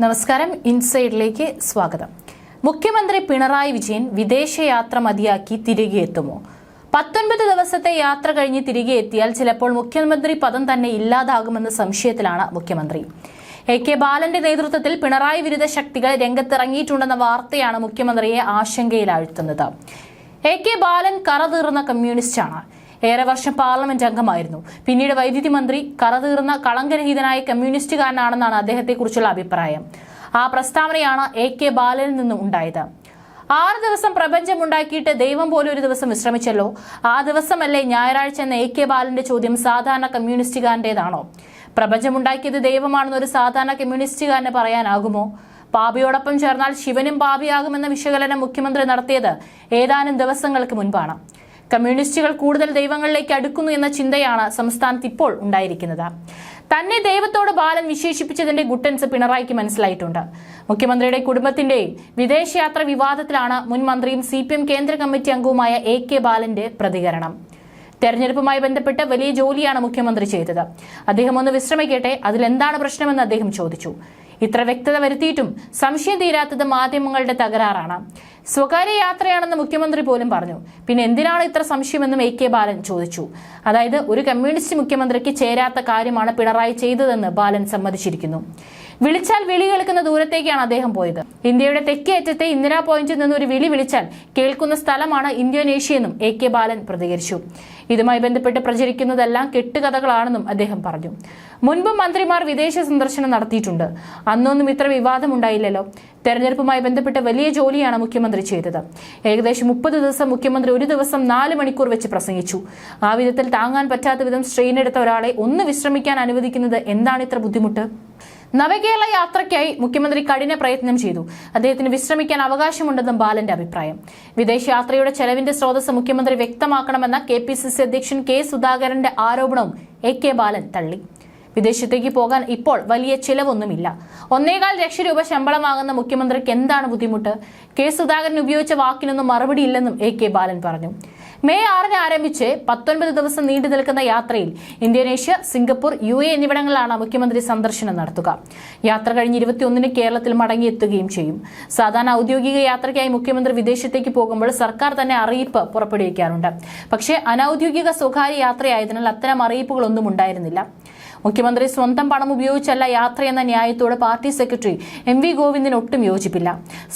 നമസ്കാരം. ഇൻസൈഡിലേക്ക് സ്വാഗതം. മുഖ്യമന്ത്രി പിണറായി വിജയൻ വിദേശയാത്ര മതിയാക്കി തിരികെ എത്തുമോ? പത്തൊൻപത് ദിവസത്തെ യാത്ര കഴിഞ്ഞ് തിരികെ എത്തിയാൽ ചിലപ്പോൾ മുഖ്യമന്ത്രി പദം തന്നെ ഇല്ലാതാകുമെന്ന സംശയത്തിലാണ് മുഖ്യമന്ത്രി. എ കെ ബാലന്റെ നേതൃത്വത്തിൽ പിണറായി വിരുദ്ധ ശക്തികൾ രംഗത്തിറങ്ങിയിട്ടുണ്ടെന്ന വാർത്തയാണ് മുഖ്യമന്ത്രിയെ ആശങ്കയിലാഴ്ത്തുന്നത്. എ കെ ബാലൻ കറതീർന്ന കമ്മ്യൂണിസ്റ്റാണ്. ഏറെ വർഷം പാർലമെന്റ് അംഗമായിരുന്നു. പിന്നീട് വൈദ്യുതി മന്ത്രി കറതീർന്ന കളങ്കരഹിതനായ കമ്മ്യൂണിസ്റ്റുകാരനാണെന്നാണ് അദ്ദേഹത്തെക്കുറിച്ചുള്ള അഭിപ്രായം. ആ പ്രസ്താവനയാണ് എ കെ ബാലനിൽ നിന്നും ഉണ്ടായത്. ആറ് ദിവസം പ്രപഞ്ചം ഉണ്ടാക്കിയിട്ട് ദൈവം പോലും ഒരു ദിവസം വിശ്രമിച്ചല്ലോ? ആ ദിവസമല്ലേ ഞായറാഴ്ച എന്ന എ കെ ബാലന്റെ ചോദ്യം സാധാരണ കമ്മ്യൂണിസ്റ്റുകാരന്റെതാണോ പ്രപഞ്ചമുണ്ടാക്കിയത് ദൈവമാണെന്ന് ഒരു സാധാരണ കമ്മ്യൂണിസ്റ്റുകാരന് പറയാനാകുമോ? പാപിയോടൊപ്പം ചേർന്നാൽ ശിവനും പാപിയാകുമെന്ന വിശകലനം മുഖ്യമന്ത്രി നടത്തിയത് ഏതാനും ദിവസങ്ങൾക്ക് മുൻപാണ്. കമ്മ്യൂണിസ്റ്റുകൾ കൂടുതൽ ദൈവങ്ങളിലേക്ക് അടുക്കുന്നു എന്ന ചിന്തയാണ് സംസ്ഥാനത്ത് ഇപ്പോൾ ഉണ്ടായിരിക്കുന്നത്. തന്നെ ദൈവത്തോട് ബാലൻ വിശേഷിപ്പിച്ചതിന്റെ ഗുട്ടൻസ് പിണറായിക്ക് മനസ്സിലായിട്ടുണ്ട്. മുഖ്യമന്ത്രിയുടെ കുടുംബത്തിന്റെയും വിദേശയാത്ര വിവാദത്തിലാണ് മുൻ മന്ത്രിയും സി കേന്ദ്ര കമ്മിറ്റി അംഗവുമായ എ കെ ബാലന്റെ പ്രതികരണം. തെരഞ്ഞെടുപ്പുമായി ബന്ധപ്പെട്ട് വലിയ ജോലിയാണ് മുഖ്യമന്ത്രി ചെയ്തത്. അദ്ദേഹം ഒന്ന് വിശ്രമിക്കട്ടെ അതിലെന്താണ് പ്രശ്നമെന്ന് അദ്ദേഹം ചോദിച്ചു. ഇത്ര വ്യക്തത വരുത്തിയിട്ടും സംശയം തീരാത്തത് മാധ്യമങ്ങളുടെ തകരാറാണ്. സ്വകാര്യ യാത്രയാണെന്ന് മുഖ്യമന്ത്രി പോലും പറഞ്ഞു. പിന്നെ എന്തിനാണ് ഇത്ര സംശയമെന്നും എ കെ ബാലൻ ചോദിച്ചു. അതായത് ഒരു കമ്മ്യൂണിസ്റ്റ് മുഖ്യമന്ത്രിക്ക് ചേരാത്ത കാര്യമാണ് പിണറായി ചെയ്തതെന്ന് ബാലൻ സമ്മതിച്ചിരിക്കുന്നു. വിളിച്ചാൽ വിളി കേൾക്കുന്ന ദൂരത്തേക്കാണ് അദ്ദേഹം പോയത്. ഇന്ത്യയുടെ തെക്കേ അറ്റത്തെ ഇന്ദിരാ പോയിന്റിൽ നിന്ന് ഒരു വിളി വിളിച്ചാൽ കേൾക്കുന്ന സ്ഥലമാണ് ഇന്തോനേഷ്യയെന്നും എ കെ ബാലൻ പ്രതികരിച്ചു. ഇതുമായി ബന്ധപ്പെട്ട് പ്രചരിക്കുന്നതെല്ലാം കെട്ടുകഥകളാണെന്നും അദ്ദേഹം പറഞ്ഞു. മുൻപ് മന്ത്രിമാർ വിദേശ സന്ദർശനം നടത്തിയിട്ടുണ്ട്. അന്നൊന്നും ഇത്ര വിവാദം ഉണ്ടായില്ലല്ലോ. തെരഞ്ഞെടുപ്പുമായി ബന്ധപ്പെട്ട വലിയ ജോലിയാണ് മുഖ്യമന്ത്രി ചെയ്തത്. ഏകദേശം മുപ്പത് ദിവസം മുഖ്യമന്ത്രി ഒരു ദിവസം നാല് മണിക്കൂർ വെച്ച് പ്രസംഗിച്ചു. ആ വിധത്തിൽ താങ്ങാൻ പറ്റാത്ത വിധം സ്ട്രെയിൻ എടുത്ത ഒരാളെ ഒന്ന് വിശ്രമിക്കാൻ അനുവദിക്കുന്നത് എന്താണ് ഇത്ര ബുദ്ധിമുട്ട്? നവകേരള യാത്രയ്ക്കായി മുഖ്യമന്ത്രി കഠിന പ്രയത്നം ചെയ്തു. അദ്ദേഹത്തിന് വിശ്രമിക്കാൻ അവകാശമുണ്ടെന്നും ബാലന്റെ അഭിപ്രായം. വിദേശയാത്രയുടെ ചെലവിന്റെ സ്രോതസ് മുഖ്യമന്ത്രി വ്യക്തമാക്കണമെന്ന കെ പി സി സി അധ്യക്ഷൻ കെ സുധാകരന്റെ ആരോപണവും എ കെ ബാലൻ തള്ളി. വിദേശത്തേക്ക് പോകാൻ ഇപ്പോൾ വലിയ ചിലവൊന്നുമില്ല. ഒന്നേകാൽ ലക്ഷം രൂപ ശമ്പളം വാങ്ങുന്ന മുഖ്യമന്ത്രിക്ക് എന്താണ് ബുദ്ധിമുട്ട്? കെ സുധാകരൻ ഉപയോഗിച്ച വാക്കിനൊന്നും മറുപടിയില്ലെന്നും എ കെ ബാലൻ പറഞ്ഞു. മെയ് ആറിന് ആരംഭിച്ച് പത്തൊൻപത് ദിവസം നീണ്ടു നിൽക്കുന്ന യാത്രയിൽ ഇന്തോനേഷ്യ സിംഗപ്പൂർ യു എ എന്നിവിടങ്ങളിലാണ് മുഖ്യമന്ത്രി സന്ദർശനം നടത്തുക. യാത്ര കഴിഞ്ഞ് ഇരുപത്തിയൊന്നിന് കേരളത്തിൽ മടങ്ങിയെത്തുകയും ചെയ്യും. സാധാരണ ഔദ്യോഗിക യാത്രയ്ക്കായി മുഖ്യമന്ത്രി വിദേശത്തേക്ക് പോകുമ്പോൾ സർക്കാർ തന്നെ അറിയിപ്പ് പുറപ്പെടുവിക്കാറുണ്ട്. പക്ഷേ അനൌദ്യോഗിക സ്വകാര്യ യാത്രയായതിനാൽ അത്തരം അറിയിപ്പുകളൊന്നും ഉണ്ടായിരുന്നില്ല. മുഖ്യമന്ത്രി സ്വന്തം പണം ഉപയോഗിച്ചല്ല യാത്രയെന്ന ന്യായത്തോട് പാർട്ടി സെക്രട്ടറി എം വി ഗോവിന്ദിന് ഒട്ടും യോജിപ്പില്ല.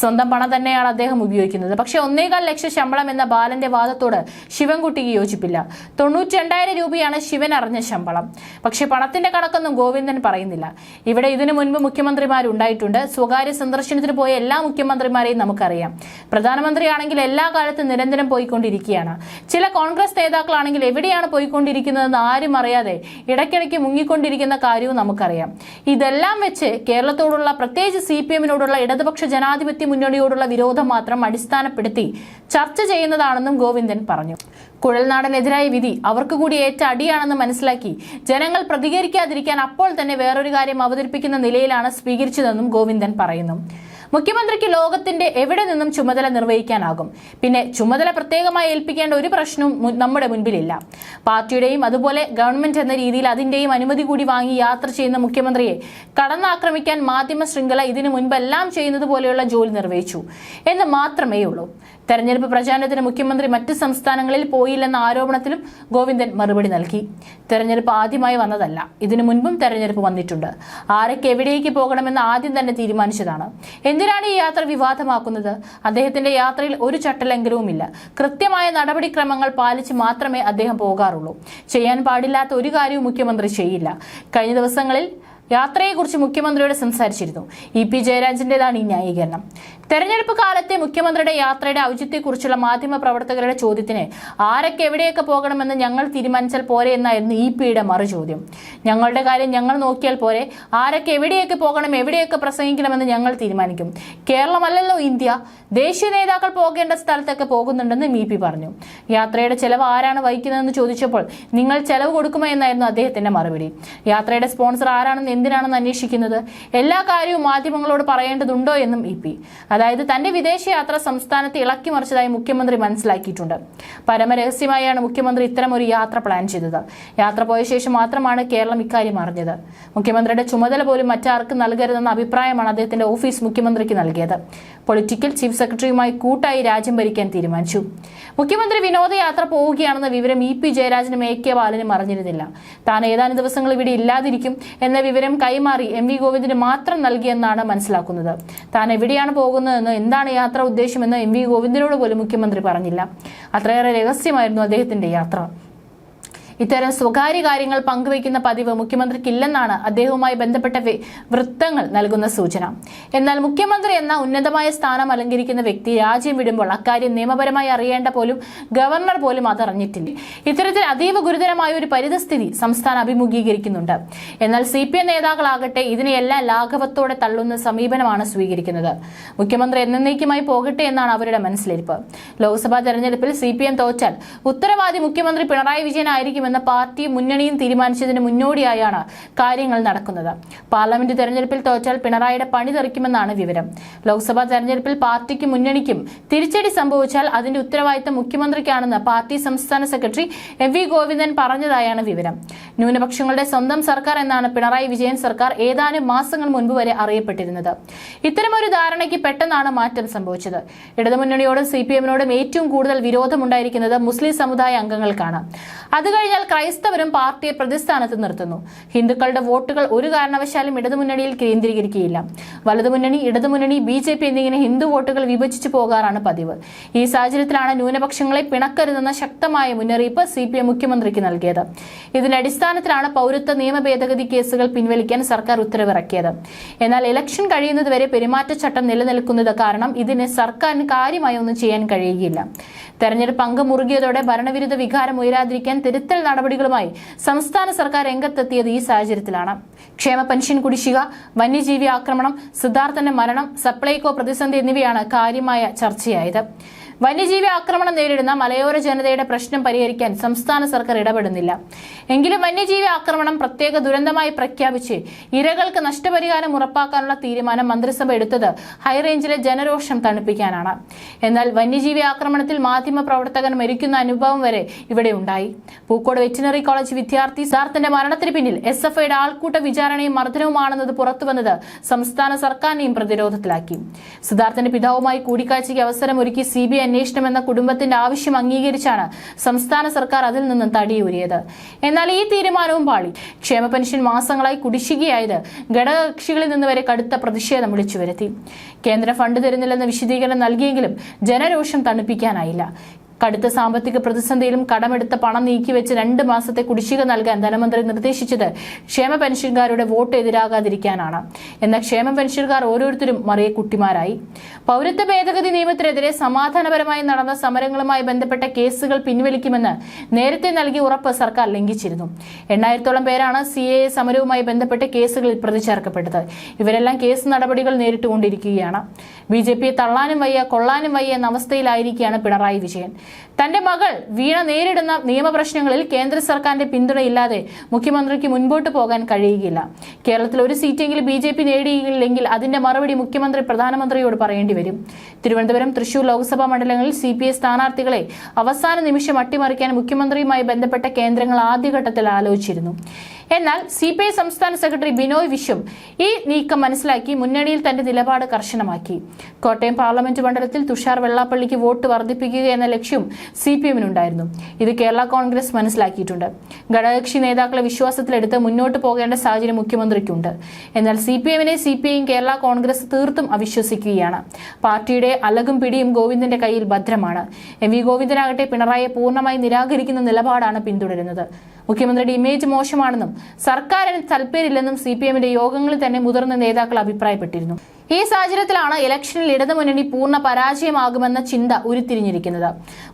സ്വന്തം പണം തന്നെയാണ് അദ്ദേഹം ഉപയോഗിക്കുന്നത്. പക്ഷേ ഒന്നേകാൽ ലക്ഷം ശമ്പളം എന്ന ബാലന്റെ വാദത്തോട് ശിവൻകുട്ടിക്ക് യോജിപ്പില്ല. തൊണ്ണൂറ്റി രണ്ടായിരം രൂപയാണ് ശിവൻ അറിഞ്ഞ ശമ്പളം. പക്ഷേ പണത്തിന്റെ കണക്കൊന്നും ഗോവിന്ദൻ പറയുന്നില്ല. ഇവിടെ ഇതിനു മുൻപ് മുഖ്യമന്ത്രിമാരുണ്ടായിട്ടുണ്ട്. സ്വകാര്യ സന്ദർശനത്തിന് പോയ എല്ലാ മുഖ്യമന്ത്രിമാരെയും നമുക്കറിയാം. പ്രധാനമന്ത്രിയാണെങ്കിൽ എല്ലാ കാലത്തും നിരന്തരം പോയിക്കൊണ്ടിരിക്കുകയാണ്. ചില കോൺഗ്രസ് നേതാക്കളാണെങ്കിൽ എവിടെയാണ് പോയിക്കൊണ്ടിരിക്കുന്നതെന്ന് ആരും അറിയാതെ ഇടയ്ക്കിടയ്ക്ക് മുങ്ങിക്കൊണ്ടിരിക്കുന്ന കാര്യവും നമുക്കറിയാം. ഇതെല്ലാം വെച്ച് കേരളത്തോടുള്ള പ്രത്യേകിച്ച് സി പി എമ്മിനോടുള്ള ഇടതുപക്ഷ ജനാധിപത്യ മുന്നണിയോടുള്ള വിരോധം മാത്രം അടിസ്ഥാനപ്പെടുത്തി ചർച്ച ചെയ്യുന്നതാണെന്നും ഗോവിന്ദൻ പറഞ്ഞു. കുഴൽനാടനെതിരായ വിധി അവർക്ക് കൂടി ഏറ്റ അടിയാണെന്ന് മനസ്സിലാക്കി ജനങ്ങൾ പ്രതികരിക്കാതിരിക്കാൻ അപ്പോൾ തന്നെ വേറൊരു കാര്യം അവതരിപ്പിക്കുന്ന നിലയിലാണ് സ്വീകരിച്ചതെന്നും ഗോവിന്ദൻ പറയുന്നു. മുഖ്യമന്ത്രിക്ക് ലോകത്തിന്റെ എവിടെ നിന്നും ചുമതല നിർവഹിക്കാനാകും? പിന്നെ ചുമതല പ്രത്യേകമായി ഏൽപ്പിക്കേണ്ട ഒരു പ്രശ്നവും നമ്മുടെ മുൻപിലില്ല. പാർട്ടിയുടെയും അതുപോലെ ഗവൺമെന്റ് എന്ന രീതിയിൽ അതിന്റെയും അനുമതി കൂടി വാങ്ങി യാത്ര ചെയ്യുന്ന മുഖ്യമന്ത്രിയെ കടന്നാക്രമിക്കാൻ മാധ്യമ ശൃംഖല ഇതിനു മുൻപെല്ലാം ചെയ്യുന്നത് പോലെയുള്ള ജോലി നിർവഹിച്ചു. എന്ന് മാത്രമേ ഉള്ളൂ തെരഞ്ഞെടുപ്പ് പ്രചാരണത്തിന് മുഖ്യമന്ത്രി മറ്റ് സംസ്ഥാനങ്ങളിൽ പോയില്ലെന്ന ആരോപണത്തിലും ഗോവിന്ദൻ മറുപടി നൽകി. തെരഞ്ഞെടുപ്പ് ആദ്യമായി വന്നതല്ല ഇതിനു മുൻപും തെരഞ്ഞെടുപ്പ് വന്നിട്ടുണ്ട്. ആരൊക്കെ എവിടേക്ക് പോകണമെന്ന് ആദ്യം തന്നെ തീരുമാനിച്ചതാണ്. എന്തിനാണ് ഈ യാത്ര വിവാദമാക്കുന്നത്? അദ്ദേഹത്തിന്റെ യാത്രയിൽ ഒരു ചട്ടലംഘനവുമില്ല. കൃത്യമായ നടപടിക്രമങ്ങൾ പാലിച്ച് മാത്രമേ അദ്ദേഹം പോകാറുള്ളൂ. ചെയ്യാൻ പാടില്ലാത്ത ഒരു കാര്യവും മുഖ്യമന്ത്രി ചെയ്യില്ല. കഴിഞ്ഞ ദിവസങ്ങളിൽ യാത്രയെക്കുറിച്ച് മുഖ്യമന്ത്രിയോട് സംസാരിച്ചിരുന്നു. ഇ പി ജയരാജന്റേതാണ് ഈ ന്യായീകരണം. തെരഞ്ഞെടുപ്പ് കാലത്തെ മുഖ്യമന്ത്രിയുടെ യാത്രയുടെ ഔചിത്യത്തെക്കുറിച്ചുള്ള മാധ്യമ പ്രവർത്തകരുടെ ചോദ്യത്തിന് ആരൊക്കെ എവിടെയൊക്കെ പോകണമെന്ന് ഞങ്ങൾ തീരുമാനിച്ചാൽ പോരെ എന്നായിരുന്നു ഇ പിയുടെ മറുചോദ്യം. ഞങ്ങളുടെ കാര്യം ഞങ്ങൾ നോക്കിയാൽ പോരെ. ആരൊക്കെ എവിടെയൊക്കെ പോകണം എവിടെയൊക്കെ പ്രസംഗിക്കണമെന്ന് ഞങ്ങൾ തീരുമാനിക്കും. കേരളമല്ലല്ലോ ഇന്ത്യ. ദേശീയ നേതാക്കൾ പോകേണ്ട സ്ഥലത്തൊക്കെ പോകുന്നുണ്ടെന്ന് ഇ പി പറഞ്ഞു. യാത്രയുടെ ചെലവ് ആരാണ് വഹിക്കുന്നതെന്ന് ചോദിച്ചപ്പോൾ നിങ്ങൾ ചെലവ് കൊടുക്കുമോ എന്നായിരുന്നു അദ്ദേഹത്തിന്റെ മറുപടി. യാത്രയുടെ സ്പോൺസർ ആരാണെന്ന് എന്തിനാണെന്ന് അന്വേഷിക്കുന്നത്? എല്ലാ കാര്യവും മാധ്യമങ്ങളോട് പറയേണ്ടതുണ്ടോ എന്നും ഇ അതായത് തന്റെ വിദേശയാത്ര സംസ്ഥാനത്ത് ഇളക്കി മറിച്ചതായി മുഖ്യമന്ത്രി മനസ്സിലാക്കിയിട്ടുണ്ട്. പരമരഹസ്യമായാണ് മുഖ്യമന്ത്രി ഇത്തരം ഒരു യാത്ര പ്ലാൻ ചെയ്തത്. യാത്ര പോയ ശേഷം മാത്രമാണ് കേരളം ഇക്കാര്യം അറിഞ്ഞത്. മുഖ്യമന്ത്രിയുടെ ചുമതല പോലും മറ്റാർക്കും നൽകരുതെന്ന അഭിപ്രായമാണ് അദ്ദേഹത്തിന്റെ ഓഫീസ് മുഖ്യമന്ത്രിക്ക് നൽകിയത്. പൊളിറ്റിക്കൽ ചീഫ് സെക്രട്ടറിയുമായി കൂട്ടായി രാജ്യം ഭരിക്കാൻ തീരുമാനിച്ചു. മുഖ്യമന്ത്രി വിനോദയാത്ര പോവുകയാണെന്ന വിവരം ഇ പി ജയരാജനും എ കെ ബാലനും അറിഞ്ഞിരുന്നില്ല. താൻ ഏതാനും ദിവസങ്ങൾ ഇവിടെ ഇല്ലാതിരിക്കും എന്ന വിവരം കൈമാറി എം വി ഗോവിന്ദിന് മാത്രം നൽകിയെന്നാണ് മനസ്സിലാക്കുന്നത്. താൻ എവിടെയാണ് പോകുന്നതെന്ന് എന്താണ് യാത്ര ഉദ്ദേശമെന്ന് എം വി ഗോവിന്ദനോട് പോലും മുഖ്യമന്ത്രി പറഞ്ഞില്ല. അത്രയേറെ രഹസ്യമായിരുന്നു അദ്ദേഹത്തിന്റെ യാത്ര. ഇത്തരം സ്വകാര്യ കാര്യങ്ങൾ പങ്കുവയ്ക്കുന്ന പതിവ് മുഖ്യമന്ത്രിക്കില്ലെന്നാണ് അദ്ദേഹവുമായി ബന്ധപ്പെട്ട വൃത്തങ്ങൾ നൽകുന്ന സൂചന. എന്നാൽ മുഖ്യമന്ത്രി എന്ന ഉന്നതമായ സ്ഥാനം അലങ്കരിക്കുന്ന വ്യക്തി രാജ്യം വിടുമ്പോൾ അക്കാര്യം നിയമപരമായി അറിയേണ്ട പോലും ഗവർണർ പോലും അതറിഞ്ഞിട്ടില്ല. ഇത്തരത്തിൽ അതീവ ഗുരുതരമായ ഒരു പരിതസ്ഥിതി സംസ്ഥാനം അഭിമുഖീകരിക്കുന്നുണ്ട്. എന്നാൽ സി പി എം നേതാക്കളാകട്ടെ ഇതിനെയെല്ലാം ലാഘവത്തോടെ തള്ളുന്ന സമീപനമാണ് സ്വീകരിക്കുന്നത്. മുഖ്യമന്ത്രി എന്നേക്കുമായി പോകട്ടെ എന്നാണ് അവരുടെ മനസ്സിലിരിപ്പ്. ലോക്സഭാ തെരഞ്ഞെടുപ്പിൽ സി പി എം തോറ്റാൽ ഉത്തരവാദി മുഖ്യമന്ത്രി പിണറായി വിജയനായിരിക്കുമെന്ന് പാർട്ടിയും മുന്നണിയും തീരുമാനിച്ചതിന് മുന്നോടിയായാണ് കാര്യങ്ങൾ നടക്കുന്നത്. പാർലമെന്റ് തെരഞ്ഞെടുപ്പിൽ തോറ്റാൽ പിണറായിയുടെ പണി തെറിക്കുമെന്നാണ് വിവരം. ലോക്സഭാ തെരഞ്ഞെടുപ്പിൽ പാർട്ടിക്ക് മുന്നണിക്കും തിരിച്ചടി സംഭവിച്ചാൽ അതിന്റെ ഉത്തരവാദിത്തം മുഖ്യമന്ത്രിക്കാണെന്ന് പാർട്ടി സംസ്ഥാന സെക്രട്ടറി എം വി ഗോവിന്ദൻ പറഞ്ഞതായാണ് വിവരം. ന്യൂനപക്ഷങ്ങളുടെ സ്വന്തം സർക്കാർ എന്നാണ് പിണറായി വിജയൻ സർക്കാർ ഏതാനും മാസങ്ങൾ മുൻപ് വരെ അറിയപ്പെട്ടിരുന്നത്. ഇത്തരമൊരു ധാരണയ്ക്ക് പെട്ടെന്നാണ് മാറ്റം സംഭവിച്ചത്. ഇടതുമുന്നണിയോടും സി പി എമ്മിനോടും ഏറ്റവും കൂടുതൽ വിരോധമുണ്ടായിരിക്കുന്നത് മുസ്ലിം സമുദായ അംഗങ്ങൾക്കാണ്. അത് കഴിഞ്ഞാൽ ക്രൈസ്തവരും പാർട്ടിയെ പ്രതിസ്ഥാനത്ത് നിർത്തുന്നു. ഹിന്ദുക്കളുടെ വോട്ടുകൾ ഒരു കാരണവശാലും ഇടതുമുന്നണിയിൽ കേന്ദ്രീകരിക്കുകയില്ല. വലതുമുന്നണി ഇടതുമുന്നണി ബി ജെ പി എന്നിങ്ങനെ ഹിന്ദു വോട്ടുകൾ വിഭജിച്ചു പോകാറാണ് പതിവ്. ഈ സാഹചര്യത്തിലാണ് ന്യൂനപക്ഷങ്ങളെ പിണക്കരുതെന്ന ശക്തമായ മുന്നറിയിപ്പ് സി പി എം മുഖ്യമന്ത്രിക്ക് നൽകിയത്. ഇതിന്റെ അടിസ്ഥാനത്തിലാണ് പൗരത്വ നിയമ ഭേദഗതി കേസുകൾ പിൻവലിക്കാൻ സർക്കാർ ഉത്തരവിറക്കിയത്. എന്നാൽ ഇലക്ഷൻ കഴിയുന്നതുവരെ പെരുമാറ്റച്ചട്ടം നിലനിൽക്കുന്നത് കാരണം ഇതിന് സർക്കാരിന് കാര്യമായി ഒന്നും ചെയ്യാൻ കഴിയുകയില്ല. തെരഞ്ഞെടുപ്പ് അംഗം മുറുകിയതോടെ ഭരണവിരുദ്ധ വികാരം ഉയരാതിരിക്കാൻ തിരുത്തൽ നടപടികളുമായി സംസ്ഥാന സർക്കാർ രംഗത്തെത്തിയത് ഈ സാഹചര്യത്തിലാണ്. ക്ഷേമ പെൻഷൻ കുടിശ്ശിക വന്യജീവി ആക്രമണം സിദ്ധാർത്ഥന്റെ മരണം സപ്ലൈകോ പ്രതിസന്ധി എന്നിവയാണ് കാര്യമായ ചർച്ചയായത്. വന്യജീവി ആക്രമണം നേരിടുന്ന മലയോര ജനതയുടെ പ്രശ്നം പരിഹരിക്കാൻ സംസ്ഥാന സർക്കാർ ഇടപെടുന്നില്ല. എങ്കിലും വന്യജീവി ആക്രമണം പ്രത്യേക ദുരന്തമായി പ്രഖ്യാപിച്ച് ഇരകൾക്ക് നഷ്ടപരിഹാരം ഉറപ്പാക്കാനുള്ള തീരുമാനം മന്ത്രിസഭ എടുത്തത് ഹൈറേഞ്ചിലെ ജനരോഷം തണുപ്പിക്കാനാണ്. എന്നാൽ വന്യജീവി ആക്രമണത്തിൽ മാധ്യമ പ്രവർത്തകൻ മരിക്കുന്ന അനുഭവം വരെ ഇവിടെ ഉണ്ടായി. പൂക്കോട് വെറ്റിനറി കോളേജ് വിദ്യാർത്ഥി സാർത്തിന്റെ മരണത്തിന് പിന്നിൽ എസ് എഫ് ഐയുടെ ആൾക്കൂട്ട വിചാരണയും മർദ്ദനവുമാണെന്നത് പുറത്തുവന്നത് സംസ്ഥാന സർക്കാരിനെയും പ്രതിരോധത്തിലാക്കി. സിദ്ധാർത്ഥന്റെ പിതാവുമായി കൂടിക്കാഴ്ചയ്ക്ക് അവസരമൊരുക്കി സി ബി ഐ അന്വേഷണം എന്ന കുടുംബത്തിന്റെ ആവശ്യം അംഗീകരിച്ചാണ് സംസ്ഥാന സർക്കാർ അതിൽ നിന്നും തടിയൂരിയത്. എന്നാൽ ഈ തീരുമാനവും പാളി. ക്ഷേമ പെൻഷൻ മാസങ്ങളായി കുടിശ്ശികയായത് ഘടകകക്ഷികളിൽ നിന്ന് വരെ കടുത്ത പ്രതിഷേധം വിളിച്ചു വരുത്തി കേന്ദ്ര ഫണ്ട് തരുന്നില്ലെന്ന വിശദീകരണം നൽകിയെങ്കിലും ജനരോഷം തണുപ്പിക്കാനായില്ല. കടുത്ത സാമ്പത്തിക പ്രതിസന്ധിയിലും കടമെടുത്ത പണം നീക്കിവെച്ച് രണ്ട് മാസത്തെ കുടിശ്ശിക നൽകാൻ ധനമന്ത്രി നിർദ്ദേശിച്ചത് ക്ഷേമ പെൻഷൻകാരുടെ വോട്ട് എതിരാകാതിരിക്കാനാണ്. എന്നാൽ ക്ഷേമ പെൻഷൻകാർ ഓരോരുത്തരും മറിയ കുട്ടിമാരായി. പൗരത്വ ഭേദഗതി നിയമത്തിനെതിരെ സമാധാനപരമായി നടന്ന സമരങ്ങളുമായി ബന്ധപ്പെട്ട കേസുകൾ പിൻവലിക്കുമെന്ന് നേരത്തെ നൽകിയ ഉറപ്പ് സർക്കാർ ലംഘിച്ചിരുന്നു. എണ്ണായിരത്തോളം പേരാണ് സി എ സമരവുമായി ബന്ധപ്പെട്ട് കേസുകളിൽ പ്രതി ചേർക്കപ്പെട്ടത് ഇവരെല്ലാം കേസ് നടപടികൾ നേരിട്ടുകൊണ്ടിരിക്കുകയാണ്. ബി ജെ പിയെ തള്ളാനും വയ്യ കൊള്ളാനും വയ്യ എന്ന അവസ്ഥയിലായിരിക്കുകയാണ് പിണറായി വിജയൻ. തന്റെ മകൾ വീണ നേരിടുന്ന നിയമപ്രശ്നങ്ങളിൽ കേന്ദ്ര സർക്കാരിന്റെ പിന്തുണയില്ലാതെ മുഖ്യമന്ത്രിക്ക് മുൻപോട്ട് പോകാൻ കഴിയുകയില്ല. കേരളത്തിൽ ഒരു സീറ്റെങ്കിലും ബി ജെ പി നേടിയില്ലെങ്കിൽ അതിന്റെ മറുപടി മുഖ്യമന്ത്രി പ്രധാനമന്ത്രിയോട് പറയേണ്ടി വരും. തിരുവനന്തപുരം തൃശൂർ ലോക്സഭാ മണ്ഡലങ്ങളിൽ സി പി ഐ സ്ഥാനാർത്ഥികളെ അവസാന നിമിഷം അട്ടിമറിക്കാൻ മുഖ്യമന്ത്രിയുമായി ബന്ധപ്പെട്ട കേന്ദ്രങ്ങൾ ആദ്യഘട്ടത്തിൽ ആലോചിച്ചിരുന്നു. എന്നാൽ സി പി ഐ സംസ്ഥാന സെക്രട്ടറി ബിനോയ് വിശ്വം ഈ നീക്കം മനസ്സിലാക്കി മുന്നണിയിൽ തന്റെ നിലപാട് കർശനമാക്കി. കോട്ടയം പാർലമെന്റ് മണ്ഡലത്തിൽ തുഷാർ വെള്ളാപ്പള്ളിക്ക് വോട്ട് വർദ്ധിപ്പിക്കുക എന്ന ലക്ഷ്യം സി പി എമ്മിനുണ്ടായിരുന്നു. ഇത് കേരള കോൺഗ്രസ് മനസ്സിലാക്കിയിട്ടുണ്ട്. ഘടകകക്ഷി നേതാക്കളെ വിശ്വാസത്തിലെടുത്ത് മുന്നോട്ട് പോകേണ്ട സാഹചര്യം മുഖ്യമന്ത്രിക്കുണ്ട്. എന്നാൽ സി പി എമ്മിനെ സി പി ഐയും കേരള കോൺഗ്രസ് തീർത്തും അവിശ്വസിക്കുകയാണ്. പാർട്ടിയുടെ അലകും പിടിയും ഗോവിന്ദന്റെ കയ്യിൽ ഭദ്രമാണ്. എം വി ഗോവിന്ദനാകട്ടെ പിണറായിയെ പൂർണമായി നിരാകരിക്കുന്ന നിലപാടാണ് പിന്തുടരുന്നത്. മുഖ്യമന്ത്രിയുടെ ഇമേജ് മോശമാണെന്നും സർക്കാരിന് താല്പര്യമില്ലെന്നും സി പി എമ്മിന്റെ യോഗങ്ങളിൽ തന്നെ മുതിർന്ന നേതാക്കൾ അഭിപ്രായപ്പെട്ടിരുന്നു. ഈ സാഹചര്യത്തിലാണ് ഇലക്ഷനിൽ ഇടതുമുന്നണി പൂർണ പരാജയമാകുമെന്ന ചിന്ത ഉരുത്തിരിഞ്ഞിരിക്കുന്നത്.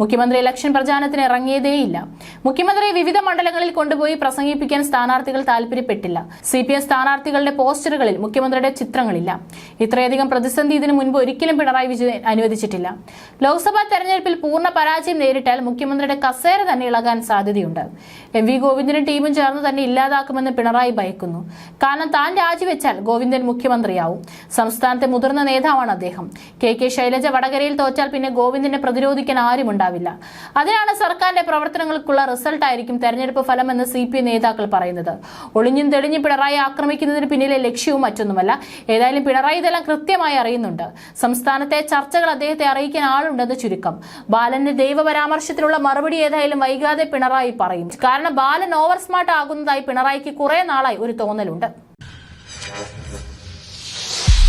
മുഖ്യമന്ത്രി ഇലക്ഷൻ പ്രചാരണത്തിന് ഇറങ്ങിയതേയില്ല. മുഖ്യമന്ത്രി വിവിധ മണ്ഡലങ്ങളിൽ കൊണ്ടുപോയി പ്രസംഗിപ്പിക്കാൻ സ്ഥാനാർത്ഥികൾ താല്പര്യപ്പെട്ടില്ല. സി പി എം സ്ഥാനാർത്ഥികളുടെ പോസ്റ്ററുകളിൽ മുഖ്യമന്ത്രിയുടെ ചിത്രങ്ങളില്ല. ഇത്രയധികം പ്രതിസന്ധി ഇതിനു മുൻപ് ഒരിക്കലും പിണറായി വിജയൻ അനുവദിച്ചിട്ടില്ല. ലോക്സഭാ തെരഞ്ഞെടുപ്പിൽ പൂർണ പരാജയം നേരിട്ടാൽ മുഖ്യമന്ത്രിയുടെ കസേര തന്നെ ഇളകാൻ സാധ്യതയുണ്ട്. എം വി ഗോവിന്ദനും ടീമും ചേർന്ന് തന്നെ ഇല്ലാതാക്കുമെന്ന് പിണറായി ഭയക്കുന്നു. കാരണം താൻ രാജിവെച്ചാൽ ഗോവിന്ദൻ മുഖ്യമന്ത്രിയാവും. സംസ്ഥാനത്തെ മുതിർന്ന നേതാവാണ് അദ്ദേഹം. കെ കെ ശൈലജ വടകരയിൽ തോറ്റാൽ പിന്നെ ഗോവിന്ദിനെ പ്രതിരോധിക്കാൻ ആരും ഉണ്ടാവില്ല. അതിനാണ് സർക്കാരിന്റെ പ്രവർത്തനങ്ങൾക്കുള്ള റിസൾട്ട് ആയിരിക്കും തെരഞ്ഞെടുപ്പ് ഫലമെന്ന് സി പി നേതാക്കൾ പറയുന്നത്. ഒളിഞ്ഞും തെളിഞ്ഞും പിണറായി ആക്രമിക്കുന്നതിന് പിന്നിലെ ലക്ഷ്യവും മറ്റൊന്നുമല്ല. ഏതായാലും പിണറായി ഇതെല്ലാം കൃത്യമായി അറിയുന്നുണ്ട്. സംസ്ഥാനത്തെ ചർച്ചകൾ അദ്ദേഹത്തെ അറിയിക്കാൻ ആളുണ്ടെന്ന് ചുരുക്കം. ബാലന്റെ ദൈവപരാമർശത്തിനുള്ള മറുപടി ഏതായാലും വൈകാതെ പിണറായി പറയും. കാരണം ബാലൻ ഓവർ സ്മാർട്ട് ആകുന്നതായി പിണറായിക്ക് കുറെ നാളായി ഒരു തോന്നലുണ്ട്.